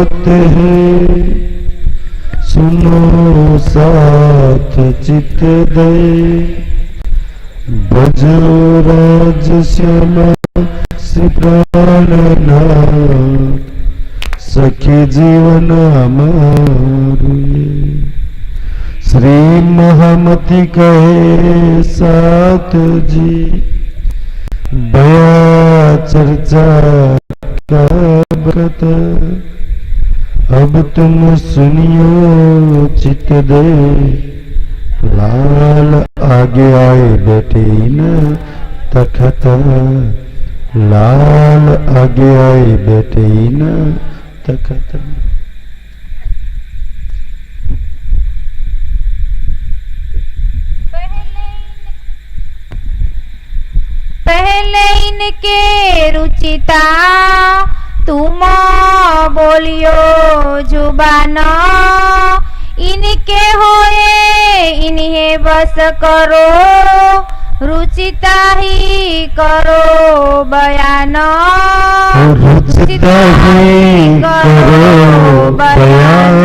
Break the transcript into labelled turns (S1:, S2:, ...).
S1: होते हैं। सुनो साथ चित दे। भजो राज श्यामा सखी जीवन हमारू। श्री महामती कहे साथ जी। बया चर्चा का अब तुम सुनियो चित दे। लाल आगे आए बैठे न तखत। लाल आगे आए बैठे न तखत।
S2: पहले इनके रुचिता, तुम बोलियो जुबान इनके होए इन्हें बस करो रुचिता ही करो बयान
S1: रुचिता ही करो बयान